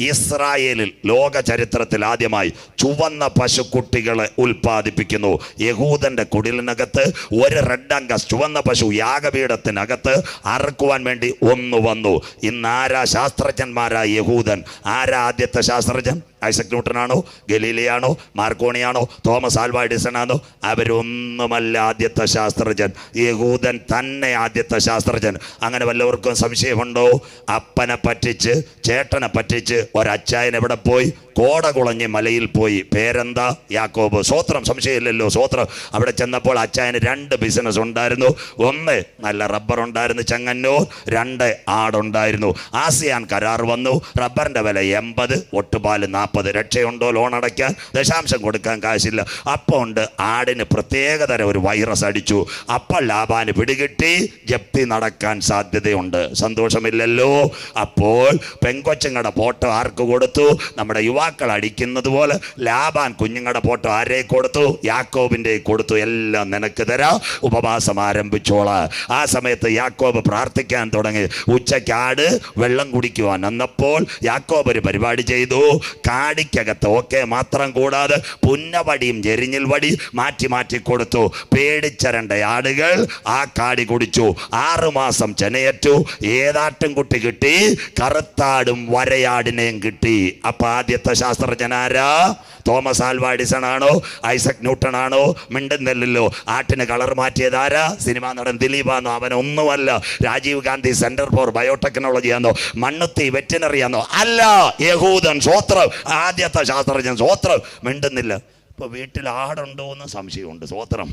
ഇസ്രായേലിൽ ലോക ചരിത്രത്തിൽ ആദ്യമായി ചുവന്ന പശുക്കുട്ടികളെ ഉൽപ്പാദിപ്പിക്കുന്നു. യഹൂദന്റെ കുടിലിനകത്ത് ഒരു റെഡ് അങ്ക ചുവന്ന പശു യാഗപീഠത്തിനകത്ത് അറക്കുവാൻ വേണ്ടി ഒന്ന് വന്നു. ഇന്ന് ആരാ ശാസ്ത്രജ്ഞന്മാരാ യഹൂദൻ? ആരാ ആദ്യത്തെ ശാസ്ത്രജ്ഞൻ? ഐസക് ന്യൂട്ടനാണോ ഗലീലയാണോ മാർക്കോണിയാണോ തോമസ് ആൽവ എഡിസൺ ആണോ അവരൊന്നുമല്ല ആദ്യത്തെ ശാസ്ത്രജ്ഞൻ. യഹൂദൻ തന്നെ ആദ്യത്തെ ശാസ്ത്രജ്ഞൻ. അങ്ങനെ വല്ലവർക്കും സംശയമുണ്ടോ? അപ്പനെ പറ്റിച്ച് ചേട്ടനെ പറ്റിച്ച് ഒരച്ചായൻ എവിടെ പോയി? കോടകുളഞ്ഞ് മലയിൽ പോയി. പേരെന്താ? യാക്കോബ്. സ്വോത്രം സംശയമില്ലല്ലോ. സ്വോത്രം അവിടെ ചെന്നപ്പോൾ അച്ചായന് രണ്ട് ബിസിനസ് ഉണ്ടായിരുന്നു. ഒന്ന് നല്ല റബ്ബർ ഉണ്ടായിരുന്നു ചെങ്ങന്നൂർ രണ്ട് ആടുണ്ടായിരുന്നു. ആസിയാൻ കരാർ വന്നു. റബ്ബറിന്റെ വില എൺപത് ഒട്ടുപാൽ നാൽപ്പത് രക്ഷയുണ്ടോ ലോൺ അടയ്ക്കാൻ? ദശാംശം കൊടുക്കാൻ കാശില്ല. അപ്പോൾ ഉണ്ട് ആടിന് പ്രത്യേകതരം ഒരു വൈറസ് അടിച്ചു. അപ്പോൾ ലാബാന് പിടികിട്ടി. ജപ്തി നടക്കാൻ സാധ്യതയുണ്ട്. സന്തോഷമില്ലല്ലോ. അപ്പോൾ പെങ്കൊച്ചങ്ങളുടെ ഫോട്ടോ ആർക്ക് കൊടുത്തു? നമ്മുടെ യുവാക്കൾ അടിക്കുന്നത് പോലെ ലാബാൻ കുഞ്ഞുങ്ങളുടെ ഫോട്ടോ ആരെ കൊടുത്തു? യാക്കോബിന്റെ കൊടുത്തു. എല്ലാം നിനക്ക് തരാം. ഉപവാസം ആരംഭിച്ചോള. ആ സമയത്ത് യാക്കോബ് പ്രാർത്ഥിക്കാൻ തുടങ്ങി. ഉച്ചക്കാട് വെള്ളം കുടിക്കുവാൻ എന്നപ്പോൾ യാക്കോബ് ഒരു പരിപാടി ചെയ്തു. കാടിക്കകത്ത് ഓക്കെ മാത്രം കൂടാതെ പുന്നവടിയും ജെരിഞ്ഞിൽ വടി മാറ്റി മാറ്റി കൊടുത്തു. പേടിച്ചരണ്ട ആടുകൾ ആ കാടി കുടിച്ചു. ആറുമാസം ചെനയറ്റു. ഏതാട്ടും കുട്ടി കിട്ടി. കറുത്താടും വരയാടിനെയും കിട്ടി. അപ്പൊ ആദ്യത്തെ ശാസ്ത്രജ്ഞനാരാ തോമസ് ആൽവ എഡിസൺ ആണോ? ഐസക് ന്യൂട്ടൺ ആണോ? മിണ്ടുന്നില്ലല്ലോ. ആട്ടിന് കളർ മാറ്റിയതാരാ സിനിമാ നടൻ ദിലീപാന്നോ? അവനൊന്നുമല്ല. Rajiv Gandhi centre for biotechnology ആണോ മണ്ണുത്തി വെറ്റിനറി ആണോ അല്ല യഹൂദൻ സ്വോത്രം. ആദ്യത്തെ ശാസ്ത്രജ്ഞൻ സ്വോത്രം. മിണ്ടുന്നില്ല. ഇപ്പൊ വീട്ടിൽ ആടുണ്ടോ എന്ന് സംശയമുണ്ട്. സ്വോത്രം.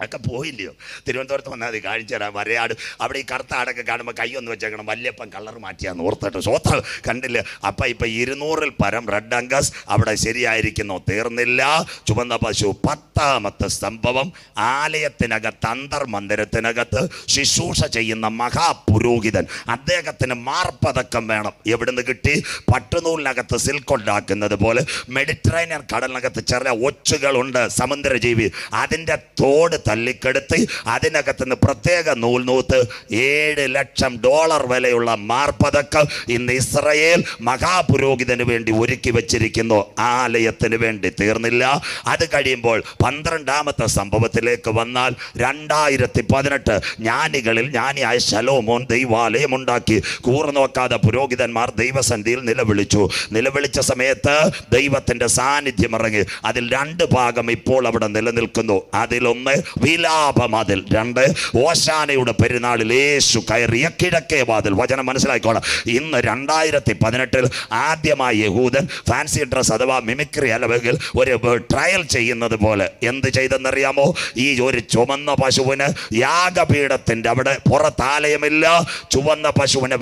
ഒക്കെ പോയില്ലയോ? തിരുവനന്തപുരത്ത് വന്നാൽ മതി കാണിച്ചു തരാം വരയാട്. അവിടെ ഈ കറുത്ത ആടൊക്കെ കാണുമ്പോൾ കൈയൊന്ന് വെച്ചേക്കണം. വല്യപ്പൻ കളർ മാറ്റിയാന്ന് ഓർത്തിട്ട്. സ്വത്ത കണ്ടില്ല? അപ്പം ഇപ്പം ഇരുന്നൂറിൽ പരം റെഡ് അങ്കസ് അവിടെ ശരിയായിരിക്കുന്നു. തീർന്നില്ല. ചുവന്ന പശു പത്താമത്തെ സംഭവം. ആലയത്തിനകത്ത് അന്തർമന്ദിരത്തിനകത്ത് ശുശ്രൂഷ ചെയ്യുന്ന മഹാപുരോഹിതൻ. അദ്ദേഹത്തിന് മാർപ്പതക്കം വേണം. എവിടുന്ന് കിട്ടി? പട്ടുനൂലിനകത്ത് സിൽക്ക് ഉണ്ടാക്കുന്നത് പോലെ. മെഡിറ്ററേനിയൻ കടലിനകത്ത് ചെറിയ ഒച്ചുകളുണ്ട്. സമുദ്രജീവി. അതിന്റെ തോട് തല്ലിക്കെടുത്ത് അതിനകത്ത് നിന്ന് പ്രത്യേക നൂൽ നൂത്ത് ഏഴ് ലക്ഷം ഡോളർ വിലയുള്ള മാർപ്പതക്കം ഇന്ന് ഇസ്രയേൽ മഹാപുരോഹിതന് വേണ്ടി ഒരുക്കി വെച്ചിരിക്കുന്നു. ആലയത്തിന് വേണ്ടി തീർന്നില്ല. അത് കഴിയുമ്പോൾ പന്ത്രണ്ടാമത്തെ സംഭവത്തിലേക്ക് വന്നാൽ രണ്ടായിരത്തി പതിനെട്ട് ജ്ഞാനികളിൽ ജ്ഞാനിയായ ശലോമോൻ ദൈവാലയം ഉണ്ടാക്കി. കൂറു നോക്കാതെ പുരോഹിതന്മാർ ദൈവസന്ധിയിൽ നിലവിളിച്ചു. നിലവിളിച്ച സമയത്ത് ദൈവത്തിന്റെ സാന്നിധ്യം ഇറങ്ങി. അതിൽ രണ്ട് ഭാഗം ഇപ്പോൾ അവിടെ നിലനിൽക്കുന്നു. അതിലൊന്ന് വിലാപമതിൽ രണ്ട് ഓശാനയുടെ പെരുന്നാളിൽ യേശു കയറിയ കിഴക്കേ വാതിൽ. വചനം മനസ്സിലാക്കിക്കോണം. ഇന്ന് രണ്ടായിരത്തി പതിനെട്ടിൽ ആദ്യമായി യഹൂദൻ ഫാൻസി ഡ്രസ് അഥവാ മിമിക്രി അല്ലെങ്കിൽ ഒരു ട്രയൽ ചെയ്യുന്നത് പോലെ എന്ത് ചെയ്തെന്നറിയാമോ? ഈ ഒരു ചുമന്ന പശുവിന് യാഗപീഠത്തിന്റെ അവിടെ പുറത്താലയമില്ല. ചുവന്ന പശുവിനെ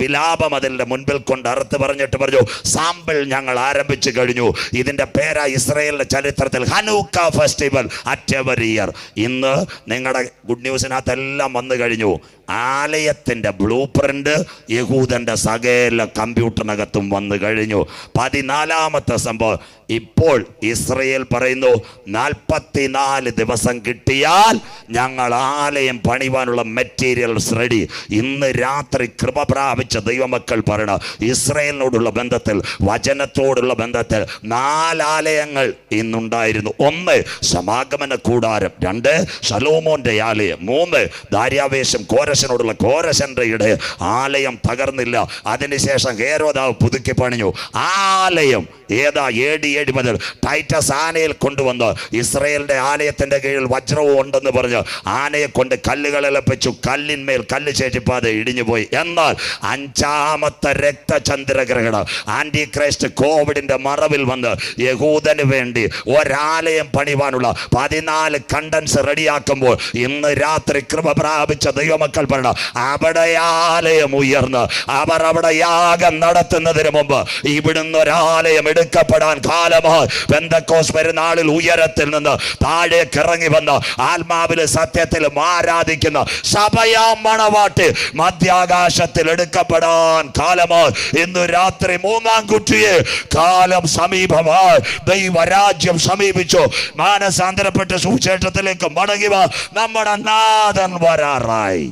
അതിന്റെ മുൻപിൽ കൊണ്ട് അറുത്ത് പറഞ്ഞിട്ട് പറഞ്ഞു സാമ്പിൾ ഞങ്ങൾ ആരംഭിച്ചു കഴിഞ്ഞു. ഇതിന്റെ പേരാ ഇസ്രയേലിന്റെ ചരിത്രത്തിൽ Hanukkah festival at ever year. ഇന്ന് നിങ്ങളുടെ ഗുഡ് ന്യൂസിനകത്തെല്ലാം വന്നു കഴിഞ്ഞു. ആലയത്തിന്റെ ബ്ലൂ പ്രിന്റ് യഹൂദന്റെ സകല കമ്പ്യൂട്ടറിനകത്തും വന്നു കഴിഞ്ഞു. പതിനാലാമത്തെ സംഭവം ഇപ്പോൾ ഇസ്രയേൽ പറയുന്നു നാൽപ്പത്തിനാല് ദിവസം കിട്ടിയാൽ ഞങ്ങൾ ആലയം പണിവാനുള്ള മെറ്റീരിയൽസ് റെഡി ഇന്ന് രാത്രി കൃപ പ്രാപിച്ച ദൈവമക്കൾ പറയണം ഇസ്രയേലിനോടുള്ള ബന്ധത്തിൽ വചനത്തോടുള്ള ബന്ധത്തിൽ നാലാലയങ്ങൾ ഇന്നുണ്ടായിരുന്നു. ഒന്ന് സമാഗമന കൂടാരം. രണ്ട് ശലോമോന്റെ ആലയം. മൂന്ന് ദാര്യാവേശം കോരശനോടുള്ള കോരശന്റെ ഇട ആലയം തകർന്നില്ല. അതിനുശേഷം ഹേരോദാവ് പുതുക്കി പണിഞ്ഞു ആലയം ഏതാ? എ ഡി ഏഴ് മുതൽ ടൈറ്റസ് ആനയിൽ കൊണ്ടുവന്ന് ഇസ്രയേലിന്റെ ആലയത്തിന്റെ കീഴിൽ വജ്രവും ഉണ്ടെന്ന് പറഞ്ഞ് ആനയെ കൊണ്ട് കല്ലുകൾ കല്ലുകളിലപ്പിച്ചു കല്ലിന്മേൽ കല്ല് ശേഷിപ്പാതെ ഇടിഞ്ഞുപോയി. എന്നാൽ അഞ്ചാമത്തെ രക്തചന്ദ്രഗ്രഹണം ആന്റി ക്രൈസ്റ്റ് കോവിഡിന്റെ മറവിൽ വന്ന് യഹൂദന് വേണ്ടി ഒരാലയം പണിവാനുള്ള പതിനാല് കണ്ടൻസ് റെഡിയാക്കുമ്പോൾ ഇന്ന് രാത്രി കൃപ പ്രാപിച്ച ദൈവമക്കൾ പറയണം അവിടെ ആലയം ഉയർന്ന് അവർ അവിടെ യാഗം നടത്തുന്നതിന് മുമ്പ് ഇവിടുന്ന് ഒരാലയം എടുക്കപ്പെടാൻ കാലമായി ബന്ധക്കോസ് പെരുന്നാളിൽ ഉയരത്തിൽ നിന്ന് താഴേക്ക് ഇറങ്ങി വന്ന് ആത്മാവിൽ സത്യത്തിൽ ആരാധിക്കുന്ന സഭയാ മണവാട്ട് മധ്യാകാശത്തിൽ എടുക്കപ്പെടാൻ കാലമോ ഇന്ന് രാത്രി മൂന്നാം കുട്ടിയെ കാലം സമീപമായി ദൈവരാജ്യം സമീപിച്ചു. മാനസാന്തരപ്പെട്ട സുവിശേഷത്തിലേക്ക് മടങ്ങി നമ്മുടെ നാഥൻ വരാറായി.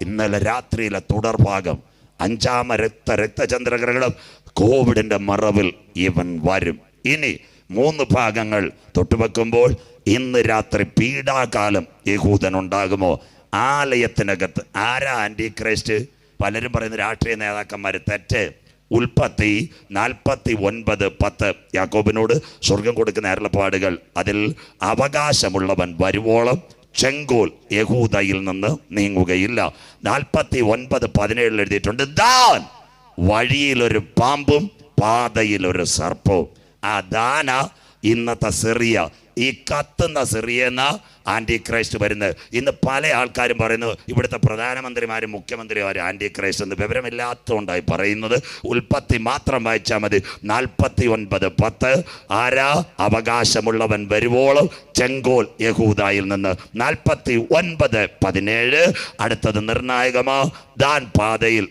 ഇന്നലെ രാത്രിയിലെ തുടർഭാഗം അഞ്ചാമ രക്ത രക്തചന്ദ്രഗ്രഹണം കോവിഡിന്റെ മറവിൽ ഇവൻ വരും. ഇനി മൂന്ന് ഭാഗങ്ങൾ തൊട്ടുവെക്കുമ്പോൾ ഇന്ന് രാത്രി പീഡാകാലം യഹൂദൻ ഉണ്ടാകുമോ ആലയത്തിനകത്ത്. ആരാ ആന്റി ക്രൈസ്റ്റ് പലരും പറയുന്ന രാഷ്ട്രീയ നേതാക്കന്മാർ തെറ്റ്. ഉൽപ്പത്തി നാൽപ്പത്തി ഒൻപത് പത്ത്. യാക്കോബിനോട് സ്വർഗം കൊടുക്കുന്ന അരുളപ്പാടുകൾ. അതിൽ അവകാശമുള്ളവൻ വരുവോളം ചെങ്കോൽ യഹൂദയിൽ നിന്ന് നീങ്ങുകയില്ല. നാൽപ്പത്തി ഒൻപത് പതിനേഴിൽ എഴുതിയിട്ടുണ്ട് ദാൻ വഴിയിലൊരു പാമ്പും പാതയിലൊരു സർപ്പവും. ആ ദാന ഇന്നത്തെ സിറിയ. ഈ കത്തുന്ന സിറിയെന്ന ആന്റി ക്രൈസ്റ്റ് വരുന്നത്. ഇന്ന് പല ആൾക്കാരും പറയുന്നു ഇവിടുത്തെ പ്രധാനമന്ത്രിമാരും മുഖ്യമന്ത്രിമാരും ആന്റി ക്രൈസ്റ്റ് എന്ന് വിവരമില്ലാത്തതുകൊണ്ടായി പറയുന്നത്. ഉൽപ്പത്തി മാത്രം വായിച്ചാൽ മതി. നാൽപ്പത്തി ഒൻപത് പത്ത്. ആരാ? അവകാശമുള്ളവൻ വരുവോളം ചെങ്കോൽ യഹൂദായിൽ നിന്ന്. നാൽപ്പത്തി ഒൻപത് പതിനേഴ്. അടുത്തത് നിർണായകമാ. ദാൻ പാതയിൽ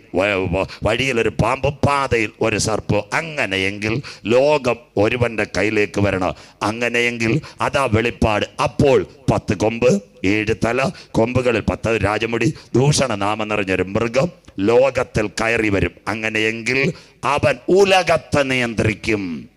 വഴിയിൽ ഒരു പാമ്പ് പാതയിൽ ഒരു സർപ്പ്. അങ്ങനെയെങ്കിൽ ലോകം ഒരുവന്റെ കയ്യിലേക്ക് വരണം. അങ്ങനെയെങ്കിൽ അതാ വെളിപ്പാട്. അപ്പോൾ പത്ത് കൊമ്പ് ഏഴ് തല കൊമ്പുകളിൽ പത്ത് രാജമുടി ദൂഷണ നാമം നിറഞ്ഞൊരു മൃഗം ലോകത്തിൽ കയറി വരും. അങ്ങനെയെങ്കിൽ അവൻ ഉലകത്തെ നിയന്ത്രിക്കും.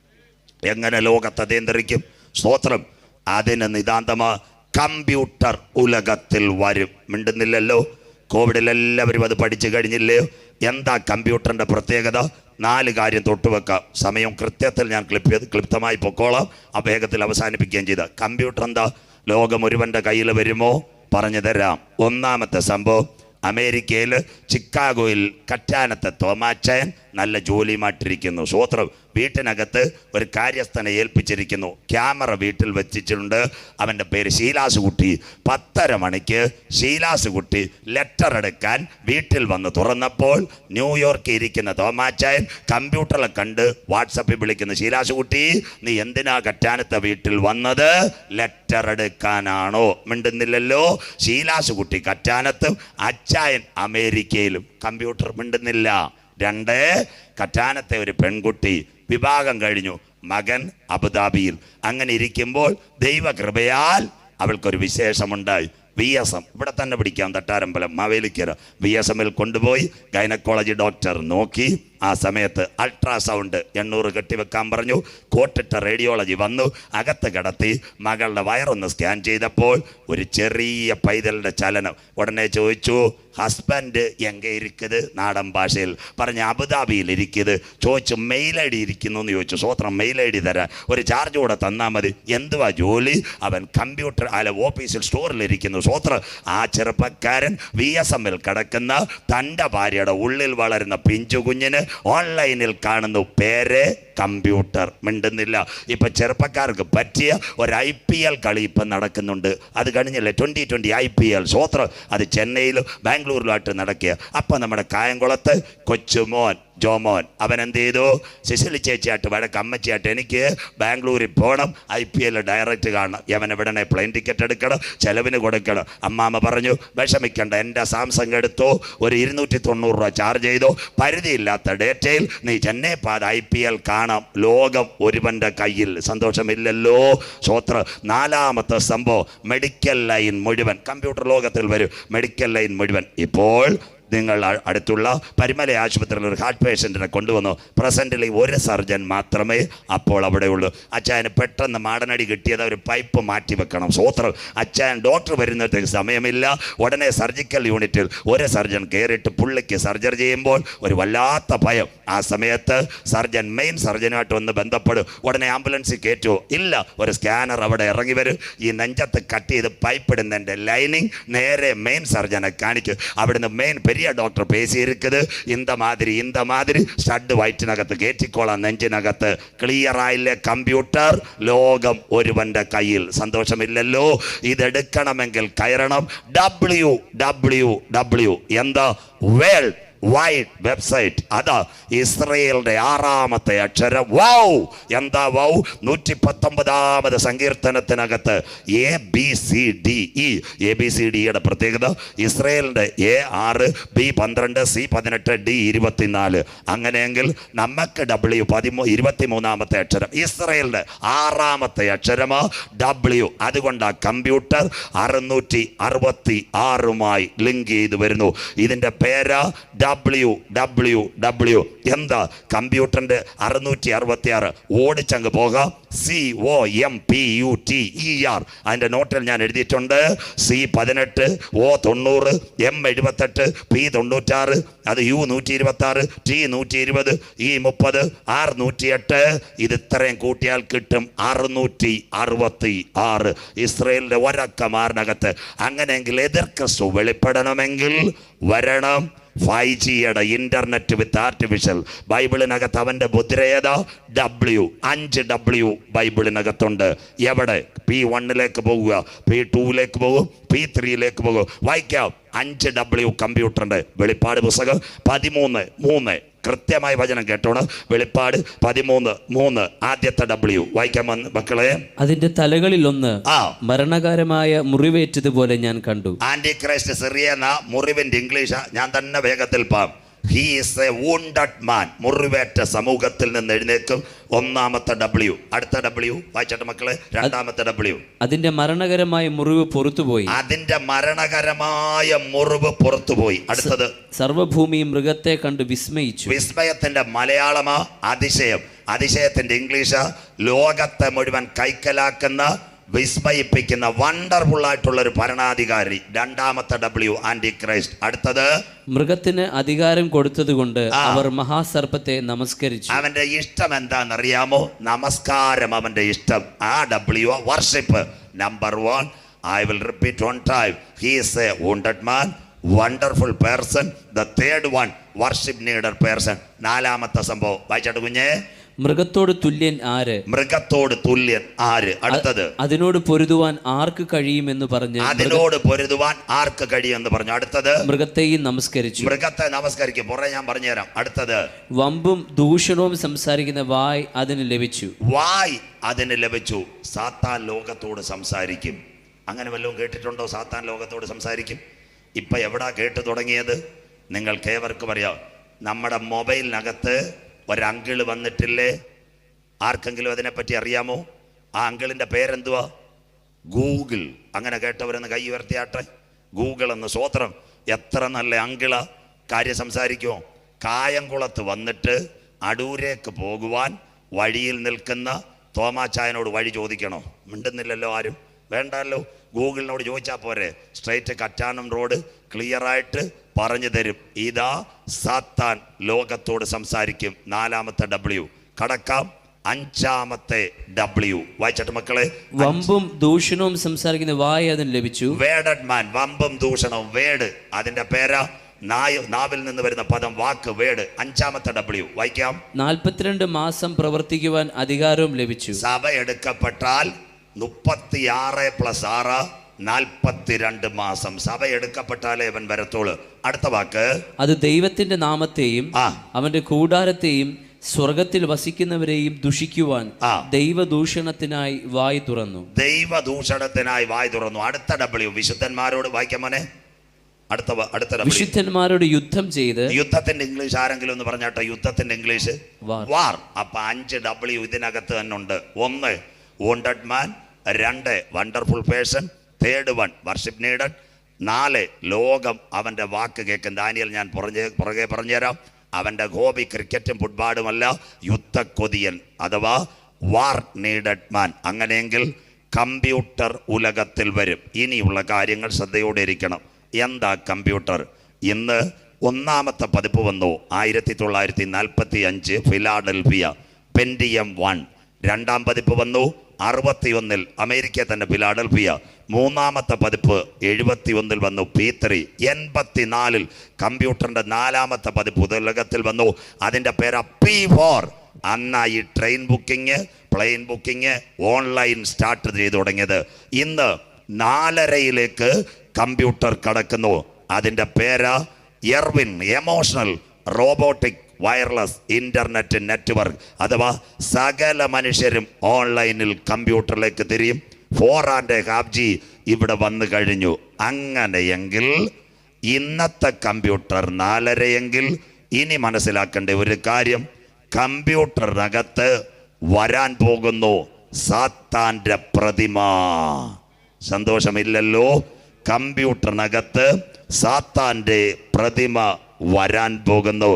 എങ്ങനെ ലോകത്തെ നിയന്ത്രിക്കും? സ്തോത്രം. അതിന് നിതാന്തമാ കമ്പ്യൂട്ടർ ഉലകത്തിൽ വരും. മിണ്ടുന്നില്ലല്ലോ? കോവിഡിൽ എല്ലാവരും അത് പഠിച്ചു കഴിഞ്ഞില്ലയോ എന്താ കമ്പ്യൂട്ടറിന്റെ പ്രത്യേകത? നാല് കാര്യം തൊട്ടുവെക്കാം സമയം കൃത്യത്തിൽ ഞാൻ ക്ലിപ്പ് ചെയ്ത് ക്ലിപ്തമായി പൊക്കോളാം. ആ വേഗത്തിൽ അവസാനിപ്പിക്കുകയും ചെയ്ത. കമ്പ്യൂട്ടർ എന്താ? ലോകം ഒരുവന്റെ കയ്യിൽ വരുമോ? പറഞ്ഞു തരാം. ഒന്നാമത്തെ സംഭവം അമേരിക്കയിൽ ചിക്കാഗോയിൽ കറ്റാനത്തെ തോമാച്ചയൻ നല്ല ജോലിയുമായിട്ടിരിക്കുന്നു സ്വോത്രം വീട്ടിനകത്ത് ഒരു കാര്യസ്ഥനെ ഏൽപ്പിച്ചിരിക്കുന്നു. ക്യാമറ വീട്ടിൽ വെച്ചിട്ടുണ്ട്. അവന്റെ പേര് ശീലാസ് കുട്ടി പത്തര മണിക്ക് ശീലാസ് കുട്ടി ലെറ്റർ എടുക്കാൻ വീട്ടിൽ വന്ന് തുറന്നപ്പോൾ ന്യൂയോർക്കിൽ ഇരിക്കുന്ന തോമാച്ചായൻ കമ്പ്യൂട്ടറിൽ കണ്ട് വാട്സപ്പിൽ വിളിക്കുന്ന ശീലാസ് കുട്ടി നീ എന്തിനാ കറ്റാനത്തെ വീട്ടിൽ വന്നത്? ലെറ്റർ എടുക്കാനാണോ? മിണ്ടുന്നില്ലല്ലോ. ശീലാസ് കുട്ടി കറ്റാനത്തും അച്ചായൻ അമേരിക്കയിലും. കമ്പ്യൂട്ടർ മിണ്ടുന്നില്ല. രണ്ട് കറ്റാനത്തെ ഒരു പെൺകുട്ടി വിവാഹം കഴിഞ്ഞു. മകൻ അബുദാബിയിൽ. അങ്ങനെ ഇരിക്കുമ്പോൾ ദൈവകൃപയാൽ അവൾക്കൊരു വിശേഷമുണ്ടായി. വി എസ് എം ഇവിടെ തന്നെ പിടിക്കാം തട്ടാരമ്പലം മാവേലിക്കര. വി എസ് എമ്മിൽ കൊണ്ടുപോയി ഗൈനക്കോളജി ഡോക്ടർ നോക്കി. ആ സമയത്ത് അൾട്രാസൗണ്ട് എണ്ണൂറ് കെട്ടിവെക്കാൻ പറഞ്ഞു. കോട്ടിട്ട റേഡിയോളജി വന്നു. അകത്ത് കിടത്തി മകളുടെ വയറൊന്ന് സ്കാൻ ചെയ്തപ്പോൾ ഒരു ചെറിയ പൈതലിന്റെ ചലനം. ഉടനെ ചോദിച്ചു ഹസ്ബൻഡ് എങ്കെ ഇരിക്കുന്നത് നാടൻ ഭാഷയിൽ. പറഞ്ഞ അബുദാബിയിൽ ഇരിക്കുന്നത് ചോദിച്ചു മെയിൽ ഐ ഡി ഇരിക്കുന്നു? എന്ന് ചോദിച്ചു. സ്വത്രം മെയിൽ ഐ ഡി തരാം. ഒരു ചാർജ് കൂടെ തന്നാൽ മതി. എന്തുവാ ജോലി? അവൻ കമ്പ്യൂട്ടർ അല്ല ഓഫീസിൽ സ്റ്റോറിൽ ഇരിക്കുന്നു. സ്വത്രം ആ ചെറുപ്പക്കാരൻ വി എസ് എമ്മിൽ കിടക്കുന്ന തന്റെ ഭാര്യയുടെ ഉള്ളിൽ വളരുന്ന പിഞ്ചു കുഞ്ഞിന് ഓൺലൈനിൽ കാണുന്നു പേര് കമ്പ്യൂട്ടർ മിണ്ടുന്നില്ല. ഇപ്പൊ ചെറുപ്പക്കാർക്ക് പറ്റിയ ഒരു ഐ പി എൽ കളി ഇപ്പം നടക്കുന്നുണ്ട്. അത് കഴിഞ്ഞല്ലേ twenty twenty I P L സ്വോത്രം. അത് ചെന്നൈയിലും ബാംഗ്ലൂരിലുമായിട്ട് നടക്കുക. അപ്പൊ നമ്മുടെ കായംകുളത്ത് കൊച്ചുമോൻ ജോമോൻ അവൻ എന്ത് ചെയ്തു? സിസിലി ചേച്ചിയായിട്ട് വഴക്ക് അമ്മച്ചിയായിട്ട് എനിക്ക് ബാംഗ്ലൂരിൽ പോകണം ഐ പി എൽ ഡയറക്റ്റ് കാണണം. യവൻ എവിടെ പ്ലെയിൻ ടിക്കറ്റ് എടുക്കണം ചെലവിന് കൊടുക്കണം. അമ്മാമ്മ പറഞ്ഞു വിഷമിക്കണ്ട എന്റെ സാംസങ് എടുത്തു. ഒരു ഇരുന്നൂറ്റി തൊണ്ണൂറ് രൂപ ചാർജ് ചെയ്തു. പരിധിയില്ലാത്ത ഡേറ്റയിൽ നീ ചെന്നൈ പാത ഐ പി എൽ കാണാം ലോകം ഒരുവന്റെ കയ്യിൽ. സന്തോഷമില്ലല്ലോ. സ്വോത്ര നാലാമത്തെ സംഭവം. മെഡിക്കൽ ലൈൻ മുഴുവൻ. കമ്പ്യൂട്ടർ ലോകത്തിൽ വരും. മെഡിക്കൽ ലൈൻ മുഴുവൻ. ഇപ്പോൾ നിങ്ങൾ അടുത്തുള്ള പരിമല ആശുപത്രിയിൽ ഒരു ഹാർട്ട് പേഷ്യന്റിനെ കൊണ്ടുവന്നു. പ്രസന്റിൽ ഒരു സർജൻ മാത്രമേ അപ്പോൾ അവിടെ ഉള്ളൂ. അച്ചായന് പെട്ടെന്ന് മാടനടി കിട്ടിയത് ഒരു പൈപ്പ് മാറ്റി വെക്കണം. സൂത്രം അച്ചായൻ ഡോക്ടർ വരുന്നതിന് സമയമില്ല. ഉടനെ സർജിക്കൽ യൂണിറ്റിൽ ഒരു സർജൻ കയറിയിട്ട് പുള്ളിക്ക് സർജറി ചെയ്യുമ്പോൾ ഒരു വല്ലാത്ത ഭയം. ആ സമയത്ത് സർജൻ മെയിൻ സർജനുമായിട്ട് വന്ന് ബന്ധപ്പെടും. ഉടനെ ആംബുലൻസിൽ കയറ്റുമോ ഇല്ല ഒരു സ്കാനർ അവിടെ ഇറങ്ങി വരും. ഈ നെഞ്ചത്ത് കട്ട് ചെയ്ത് പൈപ്പ് ഇടുന്നതിന്റെ ലൈനിങ് നേരെ മെയിൻ സർജനെ കാണിക്കും. അവിടുന്ന് മെയിൻ പെരിയ ഡോക്ടർ പേശിയിരിക്കുന്നത് ഇന്ത മാതിരി ഇന്ത മാതിരി. സ്റ്റഡ് വയറ്റിനകത്ത് കയറ്റിക്കോളാം നെഞ്ചിനകത്ത്. ക്ലിയർ ആയില്ലേ കമ്പ്യൂട്ടർ? ലോകം ഒരുവന്റെ കയ്യിൽ. സന്തോഷമില്ലല്ലോ. ഇതെടുക്കണമെങ്കിൽ കയറണം. ഡബ്ല്യു ഡബ്ല്യു ഡബ്ല്യു എന്താ? വേൾഡ് വൈഡ് വെബ്സൈറ്റ് അതാ ഇസ്രയേലിന്റെ ആറാമത്തെ അക്ഷരം. വൗ! എന്താ വൗ? നൂറ്റി പത്തൊമ്പതാമത് സങ്കീർത്തനത്തിനകത്ത് A B C D E A B C ഡിയുടെ പ്രത്യേകത ഇസ്രയേലിന്റെ എ ആറ് ബി പന്ത്രണ്ട് സി പതിനെട്ട് ഡി ഇരുപത്തിനാല്. അങ്ങനെയെങ്കിൽ നമുക്ക് ഡബ്ല്യു പതിമൂ ഇരുപത്തി മൂന്നാമത്തെ അക്ഷരം. ഇസ്രയേലിന്റെ ആറാമത്തെ അക്ഷരമാ ഡബ്ല്യു അതുകൊണ്ട് ആ കമ്പ്യൂട്ടർ അറുന്നൂറ്റി അറുപത്തി ആറുമായി ലിങ്ക് ചെയ്ത് വരുന്നു. ഇതിന്റെ പേര് ഡബ്ല്യു ഡബ്ല്യു ഡബ്ല്യു എന്താ? കമ്പ്യൂട്ടറിന്റെ അറുന്നൂറ്റി അറുപത്തി ആറ് ഓടിച്ചങ്ങ് പോകാം. C O M P U T E R അതിന്റെ നോട്ടിൽ ഞാൻ എഴുതിയിട്ടുണ്ട്. സി പതിനെട്ട് ഒ തൊണ്ണൂറ് എം എഴുപത്തെട്ട് പി തൊണ്ണൂറ്റാറ് അത് യു നൂറ്റി ഇരുപത്തി ആറ് ടി നൂറ്റി ഇരുപത് ഇ മുപ്പത് ആർ നൂറ്റിയെട്ട്. ഇത് ഇത്രയും കൂട്ടിയാൽ കിട്ടും അറുന്നൂറ്റി അറുപത്തി ആറ് ഇസ്രയേലിന്റെ ഒരക്കമാറിനകത്ത് അങ്ങനെയെങ്കിൽ എതിർ ക്രിസ്തു വെളിപ്പെടണമെങ്കിൽ വരണം. ഫൈവ് ജിയുടെ ഇന്റർനെറ്റ് വിത്ത് ആർട്ടിഫിഷ്യൽ ബൈബിളിനകത്ത് അവന്റെ മുദ്രയേതാ ഡബ്ല്യു അഞ്ച് ഡബ്ല്യു ബൈബിളിനകത്തുണ്ട്. എവിടെ? പി വണ്ണിലേക്ക് പോകുക. പി ടൂവിലേക്ക് പോകും. പി ത്രീയിലേക്ക് പോകും. വായിക്കാം. അഞ്ച് ഡബ്ല്യു കമ്പ്യൂട്ടറിന്റെ വെളിപ്പാട് പുസ്തകം പതിമൂന്ന് മൂന്ന്. കൃത്യമായ വചനം കേട്ടോണം. വെളിപ്പാട് പതിമൂന്ന് മൂന്ന് ആദ്യത്തെ ഡബ്ല്യു വായിക്കാൻ വന്ന് മക്കളെ. അതിന്റെ തലകളിൽ ഒന്ന് ആ. മരണകാരമായ മുറിവേറ്റതുപോലെ ഞാൻ കണ്ടു. ആന്റി ക്രൈസ്റ്റ് സിറിയ മുറിവിന്റെ ഇംഗ്ലീഷ് ഞാൻ തന്നെ വേഗത്തിൽ palm. He is a wounded man മുറിവേറ്റ സമൂഹത്തിൽ നിന്ന് എഴുന്നേക്കും ഒന്നാമത്തെ ഡബ്ല്യു അടുത്ത ഡബ്ല്യു വായിച്ചോട്ടെ മക്കളെ. രണ്ടാമത്തെ ഡബ്ല്യു അതിന്റെ മരണകരമായ മുറിവ് പുറത്തുപോയി. അതിന്റെ മരണകരമായ മുറിവ് പുറത്തുപോയി. അടുത്തത്. സർവഭൂമിയും മൃഗത്തെ കണ്ട് വിസ്മയിച്ചു. വിസ്മയത്തിന്റെ മലയാളമാ അതിശയം. അതിശയത്തിന്റെ ഇംഗ്ലീഷ് ലോകത്തെ മുഴുവൻ കൈക്കലാക്കുന്ന വിസ്മയിപ്പിക്കുന്ന വണ്ടർഫുൾ ആയിട്ടുള്ള ഒരു ഭരണാധികാരി. രണ്ടാമത്തെ ഡബ്ല്യു ആന്റി ക്രൈസ്റ്റ് അടുത്തത്. മൃഗത്തിന് അധികാരം കൊടുത്തതുകൊണ്ട്. അവർ മഹാസർപ്പത്തെ നമസ്കരിച്ചു. അവന്റെ ഇഷ്ടം എന്താണെന്നറിയാമോ? നമസ്കാരം അവന്റെ ഇഷ്ടം. ആ W worship number one I will repeat one time he's a wounded man wonderful person the third one worship needer person നാലാമത്തെ സംഭവം. വായിച്ചോട്ട് കുഞ്ഞേ. മൃഗത്തോട് തുല്യൻ ആര്? മൃഗത്തോട് തുല്യൻ ആര്? അടുത്തത്. അതിനോട് പൊരുതുവാൻ ആർക്ക് കഴിയുമെന്ന് പറഞ്ഞ് അതിനോട് പൊരുതുവാൻ ആർക്ക് കഴിയുമെന്ന് പറഞ്ഞു. അടുത്തത്. മൃഗത്തെയും നമസ്കരിച്ചു. മൃഗത്തെ നമസ്കരിക്കും. പുറേ ഞാൻ പറഞ്ഞുതരാം. അടുത്തത്. വമ്പും ദൂഷണവും സംസാരിക്കുന്ന വായ് അതിന് ലഭിച്ചു. വായ് അതിന് ലഭിച്ചു. സാത്താൻ ലോകത്തോട് സംസാരിക്കും. അങ്ങനെ വല്ലതും കേട്ടിട്ടുണ്ടോ സാത്താൻ ലോകത്തോട് സംസാരിക്കും? ഇപ്പൊ എവിടാ കേട്ടു തുടങ്ങിയത്? നിങ്ങൾക്ക് ഏവർക്കും അറിയാം. നമ്മുടെ മൊബൈലിനകത്ത് ഒരങ്കിൾ വന്നിട്ടില്ലേ? ആർക്കെങ്കിലും അതിനെപ്പറ്റി അറിയാമോ? ആ അങ്കിളിന്റെ പേരെന്തുവാ? ഗൂഗിൾ. അങ്ങനെ കേട്ടവരെന്ന് കൈ ഉയർത്തിയാട്ടെ. ഗൂഗിൾ എന്ന് സ്വോത്രം. എത്ര നല്ല അങ്കിള. കാര്യം സംസാരിക്കുമോ കായംകുളത്ത് വന്നിട്ട് അടൂരേക്ക് പോകുവാൻ വഴിയിൽ നിൽക്കുന്ന തോമാച്ചായനോട് വഴി ചോദിക്കണോ? മിണ്ടുന്നില്ലല്ലോ ആരും. വേണ്ടല്ലോ. ഗൂഗിളിനോട് ചോദിച്ചാൽ പോരെ. സ്ട്രൈറ്റ് കറ്റാനം റോഡ് ക്ലിയർ ആയിട്ട് പറഞ്ഞു തരും. ഇതാ സാത്താൻ ലോകത്തോട് സംസാരിക്കും. നാലാമത്തെ ഡബ്ല്യു കടക്കാം. അഞ്ചാമത്തെ ഡബ്ല്യു വായിച്ചട്ട് മക്കളെ? വമ്പും ദൂഷണവും സംസാരിക്കുന്ന വായ അതിന് ലഭിച്ചു. വേഡഡ് മാൻ. വമ്പും ദൂഷണവും. വേട്. അതിന്റെ പേരാ നായ. നാവിൽ നിന്ന് വരുന്ന പദം വാക്ക് വേട്. അഞ്ചാമത്തെ ഡബ്ല്യു വായിക്കാം. നാൽപ്പത്തിരണ്ട് മാസം പ്രവർത്തിക്കുവാൻ അധികാരവും ലഭിച്ചു. സഭ എടുക്കപ്പെട്ടാൽ മുപ്പത്തിയാറ് പ്ലസ് ആറ്. നാൽപ്പത്തിരണ്ട് മാസം. സഭ എടുക്കപ്പെട്ടാലേ അവൻ വരത്തോളൂ അടുത്ത വാക്ക്. അത് ദൈവത്തിന്റെ നാമത്തെയും അവന്റെ കൂടാരത്തെയും സ്വർഗത്തിൽ വസിക്കുന്നവരെയും ദുഷിക്കുവാൻ ദൈവദൂഷണത്തിനായി വായി തുറന്നു. ദൈവദൂഷണത്തിനായി വായി തുറന്നു. അടുത്ത ഡബ്ല്യു വിശുദ്ധന്മാരോട് വായിക്കാൻ മോനെ. അടുത്ത അടുത്ത വിശുദ്ധന്മാരോട് യുദ്ധം ചെയ്ത് യുദ്ധത്തിന്റെ ഇംഗ്ലീഷ് ആരെങ്കിലും ഒന്ന് പറഞ്ഞാട്ടോ? യുദ്ധത്തിന്റെ ഇംഗ്ലീഷ്. വാർ. അപ്പൊ അഞ്ച് ഡബ്ല്യു ഇതിനകത്ത് തന്നെ ഉണ്ട്. ഒന്ന് വോണ്ടഡ് മാൻ രണ്ട് wonderful person third one worship needed നാല് ലോകം അവന്റെ വാക്ക് കേൾക്കും. ദാനിയൽ ഞാൻ പുറഞ്ഞ് പുറകെ പറഞ്ഞുതരാം. അവന്റെ ഹോബി ക്രിക്കറ്റും ഫുട്ബോളുമല്ല യുദ്ധക്കൊതിയൻ അഥവാ വാർ നീഡഡ് മാൻ അങ്ങനെയെങ്കിൽ കമ്പ്യൂട്ടർ ഉലകത്തിൽ വരും. ഇനിയുള്ള കാര്യങ്ങൾ ശ്രദ്ധയോടെ ഇരിക്കണം. എന്താ കമ്പ്യൂട്ടർ? ഇന്ന് ഒന്നാമത്തെ പതിപ്പ് വന്നു. ആയിരത്തി തൊള്ളായിരത്തി നാൽപ്പത്തി അഞ്ച് ഫിലാഡൽഫിയ പെൻഡിയം വൺ. രണ്ടാം പതിപ്പ് വന്നു. അറുപത്തിയൊന്നിൽ അമേരിക്ക തന്നെ ഫിലാഡൽഫിയ. മൂന്നാമത്തെ പതിപ്പ് എഴുപത്തി ഒന്നിൽ വന്നു. പി ത്രീ എൺപത്തിനാലിൽ കമ്പ്യൂട്ടറിന്റെ നാലാമത്തെ പതിപ്പ് ഉലകത്തിൽ വന്നു. അതിന്റെ പേരാ പി ഫോർ. അന്നാ ഈ train booking plane booking online start ചെയ്തു തുടങ്ങിയത്. ഇന്ന് നാലരയിലേക്ക് കമ്പ്യൂട്ടർ കടക്കുന്നു. അതിന്റെ പേര് Erwin emotional robotic wireless internet network അഥവാ സകല മനുഷ്യരും ഓൺലൈനിൽ കമ്പ്യൂട്ടറിലേക്ക് തിരിയും. ഫോർ ആൻഡ് ഹാഫ് ജി ഇവിടെ വന്നു കഴിഞ്ഞു. അങ്ങനെയെങ്കിൽ ഇന്നത്തെ കമ്പ്യൂട്ടർ നാലരയെങ്കിൽ ഇനി മനസ്സിലാക്കേണ്ട ഒരു കാര്യം കമ്പ്യൂട്ടറിനകത്ത് വരാൻ പോകുന്നു സാത്താന്റെ പ്രതിമ. സന്തോഷമില്ലല്ലോ? കമ്പ്യൂട്ടറിനകത്ത് സാത്താന്റെ പ്രതിമ വരാൻ പോകുന്നു.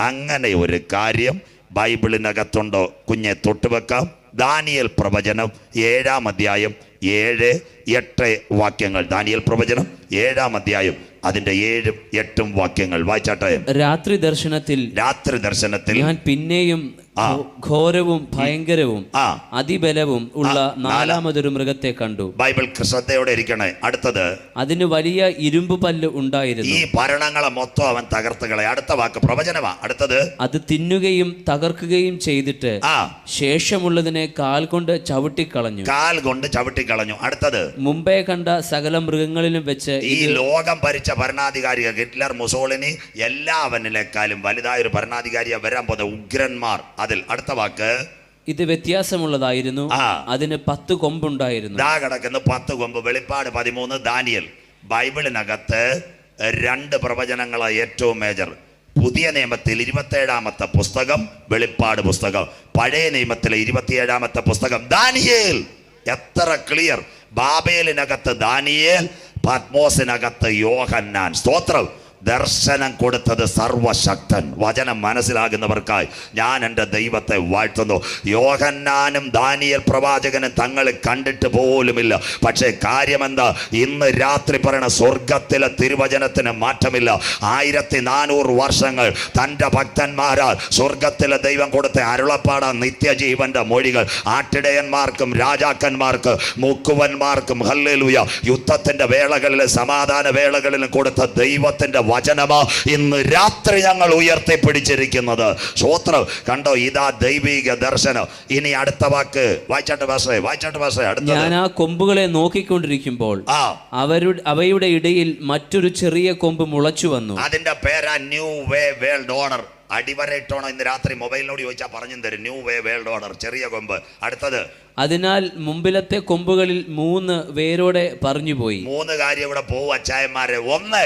അങ്ങനെ ഒരു കാര്യം ബൈബിളിനകത്തുണ്ടോ? കുഞ്ഞെ തൊട്ടുവെക്കാം ദാനിയൽ പ്രവചനം ഏഴാം അധ്യായം ഏഴ് എട്ട് വാക്യങ്ങൾ. ദാനിയൽ പ്രവചനം ഏഴാം അധ്യായം അതിന്റെ ഏഴും എട്ടും വാക്യങ്ങൾ. വായിച്ചാട്ടെ. രാത്രി ദർശനത്തിൽ രാത്രി ദർശനത്തിൽ ഞാൻ പിന്നെയും ഘോരവും ഭയങ്കരവും ആ. അതിബലവും ഉള്ള നാലാമതൊരു മൃഗത്തെ കണ്ടു. ബൈബിൾ ശ്രദ്ധയോടെ ഇരിക്കണേ. അടുത്തത്. അതിന് വലിയ ഇരുമ്പ് പല്ല് ഉണ്ടായിരുന്നു. ഈ ഭരണങ്ങളെ മൊത്തം അവൻ തകർത്തുകളെ അടുത്ത വാക്ക് പ്രവചനമാ. അടുത്തത്. അത് തിന്നുകയും തകർക്കുകയും ചെയ്തിട്ട് ആ. ശേഷമുള്ളതിനെ കാൽ കൊണ്ട് ചവിട്ടിക്കളഞ്ഞു. കാൽ കൊണ്ട് ചവിട്ടിക്കളഞ്ഞു. അടുത്തത്. മുമ്പേ കണ്ട സകല മൃഗങ്ങളിലും വെച്ച് ഈ ലോകം ഭരിച്ച ഭരണാധികാരി ഹിറ്റ്ലർ മുസോളിനി എല്ലാവനിലേക്കാളും വലുതായ ഒരു ഭരണാധികാരിയെ വരാൻ പോകുന്ന ഉഗ്രന്മാർ. അതിൽ അടുത്ത വാക്ക്. ഇത് വ്യത്യാസമുള്ളതായിരുന്നു. അതിന് പത്ത് കൊമ്പുണ്ടായിരുന്നു. ദാ കിടക്കുന്ന പത്ത് കൊമ്പ്. വെളിപ്പാട് പതിമൂന്ന്. ദാനിയൽ ബൈബിളിനകത്ത് രണ്ട് പ്രവചനങ്ങളാണ് ഏറ്റവും മേജർ. പുതിയ നിയമത്തിൽ ഇരുപത്തേഴാമത്തെ പുസ്തകം വെളിപ്പാട് പുസ്തകം. പഴയ നിയമത്തിലെ ഇരുപത്തിയേഴാമത്തെ പുസ്തകം ദാനിയേൽ. എത്ര ക്ലിയർ. ബാബേലിനകത്ത് ദാനിയേൽ പത്മോസിനകത്ത് യോഹന്നാൻ. സ്തോത്രം. ദർശനം കൊടുത്തത് സർവശക്തൻ. വചനം മനസ്സിലാകുന്നവർക്കായി ഞാൻ എന്റെ ദൈവത്തെ വാഴ്ത്തുന്നു. യോഹന്നാനും ദാനിയൽ പ്രവാചകനും തങ്ങൾ കണ്ടിട്ട് പോലുമില്ല. പക്ഷേ കാര്യമെന്താ? ഇന്ന് രാത്രി പറയണ സ്വർഗത്തിലെ തിരുവചനത്തിന് മാറ്റമില്ല. ആയിരത്തി നാനൂറ് വർഷങ്ങൾ തന്റെ ഭക്തന്മാരാൽ സ്വർഗത്തിലെ ദൈവം കൊടുത്ത അരുളപ്പാട നിത്യജീവന്റെ മൊഴികൾ. ആട്ടിടയന്മാർക്കും രാജാക്കന്മാർക്ക് മുക്കുവന്മാർക്കും ഹല്ലേലൂയ യുദ്ധത്തിന്റെ വേളകളിലും സമാധാന വേളകളിലും കൊടുത്ത ദൈവത്തിന്റെ വചനമാ ഇന്ന് രാത്രി ഞങ്ങൾ ഉയർത്തിപ്പിടിച്ചിരിക്കുന്നത്. സ്വോത്രം കണ്ടോ ഇതാ ദൈവിക ദർശനം. ഇനി അടുത്ത വാക്ക്. വായിച്ചാട്ട് ഭാഷേ വായിച്ചാട്ട് ഭാഷേ അടുത്ത ഞാൻ ആ കൊമ്പുകളെ നോക്കിക്കൊണ്ടിരിക്കുമ്പോൾ അവരുടെ അവയുടെ ഇടയിൽ മറ്റൊരു ചെറിയ കൊമ്പ് മുളച്ചു വന്നു. അതിന്റെ പേരാ ന്യൂ വേ വേൾഡ് ഓണർ അടിവരയിട്ടോണോ ഇന്ന് രാത്രി മൊബൈലിനോട് ചോദിച്ചാൽ പറഞ്ഞു തരും. ന്യൂ വേ വേൾഡ് ഓർഡർ ചെറിയ കൊമ്പ്. അടുത്തത്. അതിനാൽ മുമ്പിലത്തെ കൊമ്പുകളിൽ മൂന്ന് വേരോടെ പറഞ്ഞുപോയി. മൂന്ന് കാര്യം ഇവിടെ പോവും അച്ചായന്മാരെ. ഒന്ന്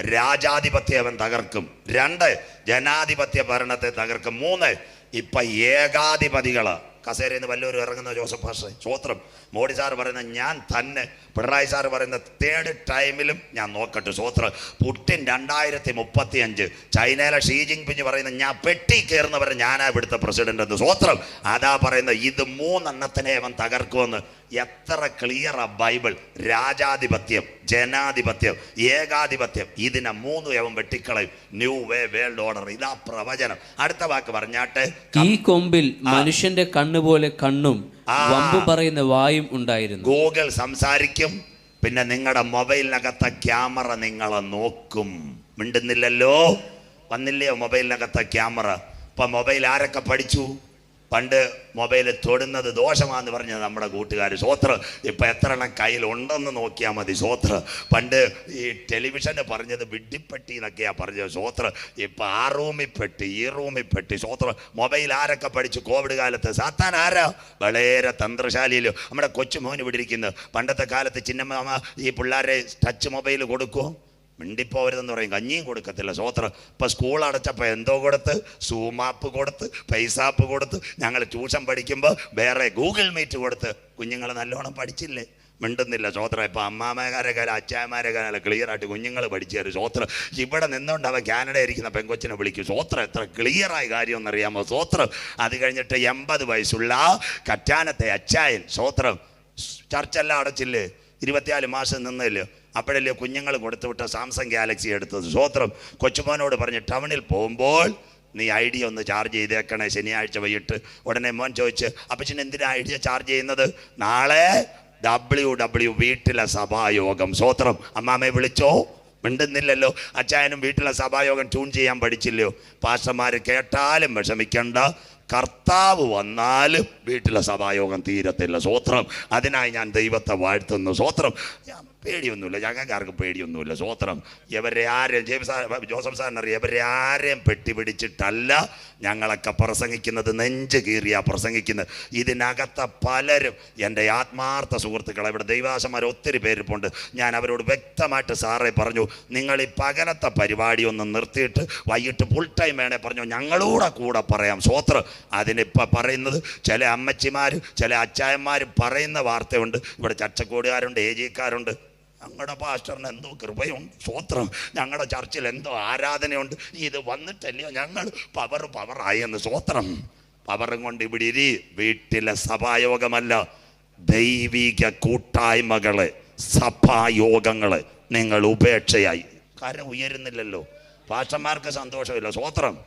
രാജാധിപത്യം അവൻ തകർക്കും. രണ്ട് ജനാധിപത്യ ഭരണത്തെ തകർക്കും. മൂന്ന് ഇപ്പൊ ഏകാധിപതികൾ. കസേരയിൽ നിന്ന് വല്ലവരും ഇറങ്ങുന്ന ജോസഫ് ഭാഷ സ്വോത്രം മോഡി സാറ് പറയുന്ന ഞാൻ തന്നെ പിണറായി സാറ് പറയുന്ന തേർഡ് ടൈമിലും ഞാൻ നോക്കട്ടെ സോത്ര പുട്ടിൻ രണ്ടായിരത്തി മുപ്പത്തി അഞ്ച് ചൈനയിലെ ഷീ ജിങ് പിഞ്ഞ് പറയുന്ന ഞാൻ പെട്ടി കയറുന്നവരെ ഞാനാ ഇവിടുത്തെ പ്രസിഡന്റ് എന്ന്. സ്വോത്രം അതാ പറയുന്ന ഇത് മൂന്നെണ്ണത്തിനെ അവൻ തകർക്കുമെന്ന്. എത്ര ക്ലിയറാ ബൈബിൾ. രാജാധിപത്യം ജനാധിപത്യം ഏകാധിപത്യം. ഇതിനെ മൂന്ന് അവൻ വെട്ടിക്കളയും. ന്യൂ വേ വേൾഡ് ഓർഡർ ഇതാ പ്രവചനം. അടുത്ത വാക്ക് പറഞ്ഞാട്ടെ. ഈ കൊമ്പിൽ മനുഷ്യന്റെ കണ്ണുപോലെ കണ്ണും. വമ്പു പറയുന്ന വായും ഉണ്ടായിരുന്നു. ഗൂഗിൾ സംസാരിക്കും പിന്നെ നിങ്ങളുടെ മൊബൈലിനകത്ത ക്യാമറ നിങ്ങളെ നോക്കും. മിണ്ടുന്നില്ലല്ലോ? വന്നില്ലയോ മൊബൈലിനകത്ത ക്യാമറ? ഇപ്പൊ മൊബൈൽ ആരൊക്കെ പഠിച്ചു? പണ്ട് മൊബൈൽ തൊടുന്നത് ദോഷമാണെന്ന് പറഞ്ഞത് നമ്മുടെ കൂട്ടുകാർ സ്വോത്ര ഇപ്പം എത്ര എണ്ണം കയ്യിൽ ഉണ്ടെന്ന് നോക്കിയാൽ മതി സ്വോത്ര പണ്ട് ഈ ടെലിവിഷന് പറഞ്ഞത് വിഡ്ഢിപ്പെട്ടി എന്നൊക്കെയാണ് പറഞ്ഞത് സ്വോത്ര ഇപ്പം ആ റൂമിൽ പെട്ടി ഈ റൂമിൽ പെട്ടി സ്വോത്ര മൊബൈൽ ആരൊക്കെ പഠിച്ചു കോവിഡ് കാലത്ത്? സാത്താൻ ആരാ? വളരെ തന്ത്രശാലിയിൽ നമ്മുടെ കൊച്ചുമോൻ ഇവിടെ ഇരിക്കുന്നത് പണ്ടത്തെ കാലത്ത് ചിന്നമ്മ ഈ പിള്ളേരെ ടച്ച് മൊബൈൽ കൊടുക്കുമോ മിണ്ടിപ്പോവരുതെന്ന് പറയും. കഞ്ഞിയും കൊടുക്കത്തില്ല. സ്വോത്രം ഇപ്പം സ്കൂൾ അടച്ചപ്പോൾ എന്തോ കൊടുത്ത്? സൂമാപ്പ് കൊടുത്ത് പൈസാപ്പ് കൊടുത്ത്. ഞങ്ങൾ ട്യൂഷൻ പഠിക്കുമ്പോൾ വേറെ ഗൂഗിൾ മീറ്റ് കൊടുത്ത്. കുഞ്ഞുങ്ങൾ നല്ലോണം പഠിച്ചില്ലേ? മിണ്ടുന്നില്ല. സ്വോത്രം ഇപ്പം അമ്മാമകാരെ കാലം അച്ചായമാരെ കാലം ക്ലിയറായിട്ട് കുഞ്ഞുങ്ങൾ പഠിച്ചു തരും സ്വോത്രം ഇവിടെ നിന്നുകൊണ്ട് അവ കാനഡ ഇരിക്കുന്ന പെങ്കൊച്ചിനെ വിളിക്കും. സ്വോത്രം എത്ര ക്ലിയറായ കാര്യം എന്നറിയാമോ? സ്വോത്രം അത് കഴിഞ്ഞിട്ട് എൺപത് വയസ്സുള്ള കറ്റാനത്തെ അച്ചായൻ സ്വോത്രം ചർച്ചെല്ലാം അടച്ചില്ലേ? ഇരുപത്തിനാല് മാസം നിന്നില്ലേ? അപ്പോഴല്ലേ കുഞ്ഞുങ്ങൾ കൊടുത്തുവിട്ട സാംസങ് ഗാലക്സി എടുത്തത്? സ്വോത്രം കൊച്ചുമോനോട് പറഞ്ഞ് ടൗണിൽ പോകുമ്പോൾ നീ ഐഡിയ ഒന്ന് ചാർജ് ചെയ്തേക്കണേ ശനിയാഴ്ച വൈകിട്ട്. ഉടനെ മോൻ ചോദിച്ച് അപ്പച്ചൻ എന്തിനാ ഐഡിയ ചാർജ് ചെയ്യുന്നത്? നാളെ ഡബ്ല്യു ഡബ്ല്യു വീട്ടിലെ സഭായോഗം. സ്വോത്രം അമ്മാമ്മയെ വിളിച്ചോ? മിണ്ടുന്നില്ലല്ലോ. അച്ചായനും വീട്ടിലെ സഭായോഗം ട്യൂൺ ചെയ്യാൻ പഠിച്ചില്ലയോ? പാസ്റ്റർമാർ കേട്ടാലും വിഷമിക്കണ്ട. കർത്താവ് വന്നാലും വീട്ടിലെ സഭായോഗം തീരത്തില്ല. സ്വോത്രം അതിനായി ഞാൻ ദൈവത്തെ വാഴ്ത്തുന്നു. സ്വോത്രം പേടിയൊന്നുമില്ല. ഞങ്ങൾക്കാർക്ക് പേടിയൊന്നുമില്ല. സ്വോത്രം ഇവരെ ആരെയും ജെയിംസ് ജോസഫ് സാറിനറിയാം. ഇവരെ ആരെയും പെട്ടി പിടിച്ചിട്ടല്ല ഞങ്ങളൊക്കെ പ്രസംഗിക്കുന്നത്. നെഞ്ച് കീറിയാ പ്രസംഗിക്കുന്നത്. ഇതിനകത്ത പലരും എന്റെ ആത്മാർത്ഥ സുഹൃത്തുക്കളെ ഇവിടെ ദൈവാസന്മാർ ഒത്തിരി പേരിപ്പുണ്ട്. ഞാൻ അവരോട് വ്യക്തമായിട്ട് സാറേ പറഞ്ഞു നിങ്ങൾ ഈ പകലത്തെ പരിപാടി ഒന്ന് നിർത്തിയിട്ട് വൈകിട്ട് ഫുൾ ടൈം വേണേ പറഞ്ഞു. ഞങ്ങളൂടെ കൂടെ പറയാം. സ്വോത്രം അതിനിപ്പോൾ പറയുന്നത് ചില അമ്മച്ചിമാർ ചില അച്ചായന്മാർ പറയുന്ന വാർത്തയുണ്ട്. ഇവിടെ ചച്ചക്കോടുകാരുണ്ട് ഏജിക്കാരുണ്ട്. ഞങ്ങളുടെ പാസ്റ്ററിന് എന്തോ കൃപയുണ്ട് സ്വോത്രം ഞങ്ങളുടെ ചർച്ചിൽ എന്തോ ആരാധനയുണ്ട്. ഇത് വന്നിട്ടല്ലയോ ഞങ്ങൾ പവർ പവറായി എന്ന് സ്വോത്രം പവറും കൊണ്ട് ഇവിടെ ഇരി. വീട്ടിലെ സഭായോഗമല്ല ദൈവിക കൂട്ടായ്മകൾ സഭായോഗങ്ങൾ നിങ്ങൾ ഉപേക്ഷയായി. കാരണം ഉയരുന്നില്ലല്ലോ. പാസ്റ്റർമാർക്ക് സന്തോഷമില്ല. സ്വോത്രം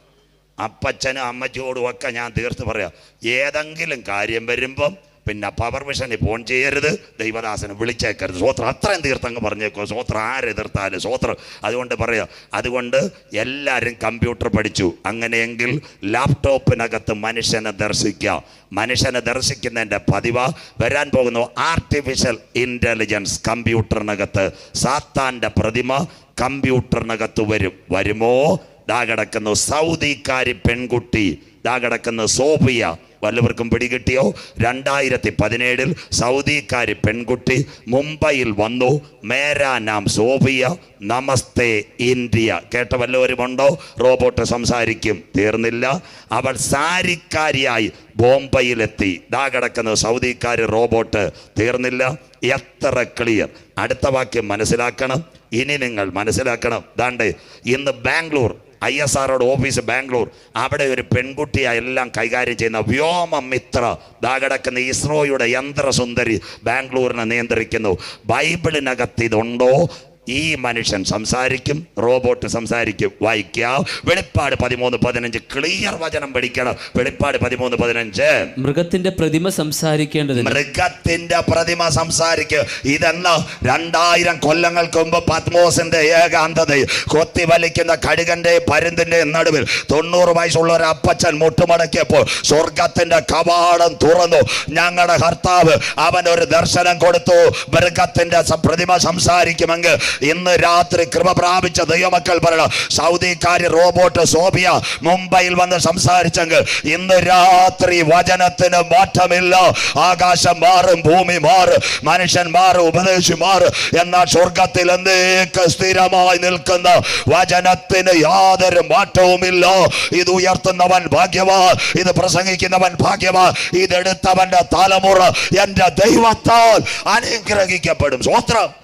അപ്പച്ചനും അമ്മച്ചിയോടും ഒക്കെ ഞാൻ തീർത്ത് പറയാം. ഏതെങ്കിലും കാര്യം വരുമ്പം പിന്നെ പവർ മിഷനിൽ ഫോൺ ചെയ്യരുത്. ദൈവദാസനെ വിളിച്ചേക്കരുത്. സ്വോത്രം അത്രയും തീർത്തങ്ങ് പറഞ്ഞേക്കോ. സ്വോത്രം ആരെതിർത്താലും സ്വോത്രം. അതുകൊണ്ട് പറയാ അതുകൊണ്ട് എല്ലാവരും കമ്പ്യൂട്ടർ പഠിച്ചു. അങ്ങനെയെങ്കിൽ ലാപ്ടോപ്പിനകത്ത് മനുഷ്യനെ ദർശിക്കാം. മനുഷ്യനെ ദർശിക്കുന്നതിന്റെ പതിവ്. വരാൻ പോകുന്നു ആർട്ടിഫിഷ്യൽ ഇന്റലിജൻസ് കമ്പ്യൂട്ടറിനകത്ത് സാത്താന്റെ പ്രതിമ കമ്പ്യൂട്ടറിനകത്ത് വരും. വരുമോ? ഇതാ കിടക്കുന്നു. സൗദിക്കാരി പെൺകുട്ടി ദാ കിടക്കുന്ന സോഫിയ വല്ലവർക്കും പിടികിട്ടിയോ? രണ്ടായിരത്തി പതിനേഴിൽ സൗദിക്കാരി പെൺകുട്ടി മുംബൈയിൽ വന്നു. മേരാ നാം സോഫിയ നമസ്തേ ഇന്ത്യ. കേട്ട വല്ലവരുമുണ്ടോ റോബോട്ട് സംസാരിക്കും. തീർന്നില്ല. അവൾ സാരിക്കാരിയായി ബോംബെയിലെത്തി. ദാ കിടക്കുന്ന സൗദിക്കാരി റോബോട്ട് തീർന്നില്ല. എത്ര ക്ലിയർ. അടുത്ത വാക്യം മനസ്സിലാക്കണം. ഇനി നിങ്ങൾ മനസ്സിലാക്കണം. ദാണ്ട് ഇന്ന് ബാംഗ്ലൂർ ഐ എസ് ആറോട് ഓഫീസ് ബാംഗ്ലൂർ. അവിടെ ഒരു പെൺകുട്ടിയെ എല്ലാം കൈകാര്യം ചെയ്യുന്ന വ്യോമ മിത്ര ദാകടക്കുന്ന ഇസ്രോയുടെ യന്ത്രസുന്ദരി ബാംഗ്ലൂരിനെ നിയന്ത്രിക്കുന്നു. ബൈബിളിനകത്ത് ഇതുണ്ടോ? ഈ മനുഷ്യൻ സംസാരിക്കും റോബോട്ട് സംസാരിക്കും. വായിക്കാം വെളിപ്പാട് പതിമൂന്ന് പതിനഞ്ച്. ക്ലിയർ വചനം പഠിക്കണം. വെളിപ്പാട് പതിമൂന്ന് പതിനഞ്ച്. മൃഗത്തിന്റെ പ്രതിമ സംസാരിക്കേണ്ടത് മൃഗത്തിന്റെ പ്രതിമ സംസാരിക്കുക. ഇതെന്ന? രണ്ടായിരം കൊല്ലങ്ങൾക്ക് മുമ്പ് പത്മോസിന്റെ ഏകാന്തത. കൊത്തി വലിക്കുന്ന കടുകന്റെ പരുന്തിന്റെ നടുവിൽ തൊണ്ണൂറ് വയസ്സുള്ള ഒരു അപ്പച്ചൻ മുട്ടുമടക്കിയപ്പോൾ സ്വർഗത്തിന്റെ കവാടം തുറന്നു. ഞങ്ങളുടെ കർത്താവ് അവൻ ഒരു ദർശനം കൊടുത്തു. മൃഗത്തിന്റെ പ്രതിമ സംസാരിക്കുമെങ്കിൽ ഇന്ന് രാത്രി കൃപ പ്രാപിച്ച ദൈവമക്കൾ പറയണം. സൗദിക്കാരി റോബോട്ട് സോഫിയ മുംബൈയിൽ വന്ന് സംസാരിച്ചെങ്കിൽ ഇന്ന് രാത്രി വചനത്തിന് മാറ്റമില്ല. ആകാശം മാറും ഭൂമി മാറും മനുഷ്യൻ മാറും ഉപദേശി മാറും. എന്നാൽ സ്വർഗത്തിൽ എന്നേക്ക് സ്ഥിരമായി നിൽക്കുന്ന വചനത്തിന് യാതൊരു മാറ്റവുമില്ല. ഇത് ഉയർത്തുന്നവൻ ഭാഗ്യവാൻ ഇത് പ്രസംഗിക്കുന്നവൻ ഭാഗ്യവാൻ ഇതെടുത്തവന്റെ തലമുറ എന്റെ ദൈവത്താൽ അനുഗ്രഹിക്കപ്പെടും. സ്വത്രം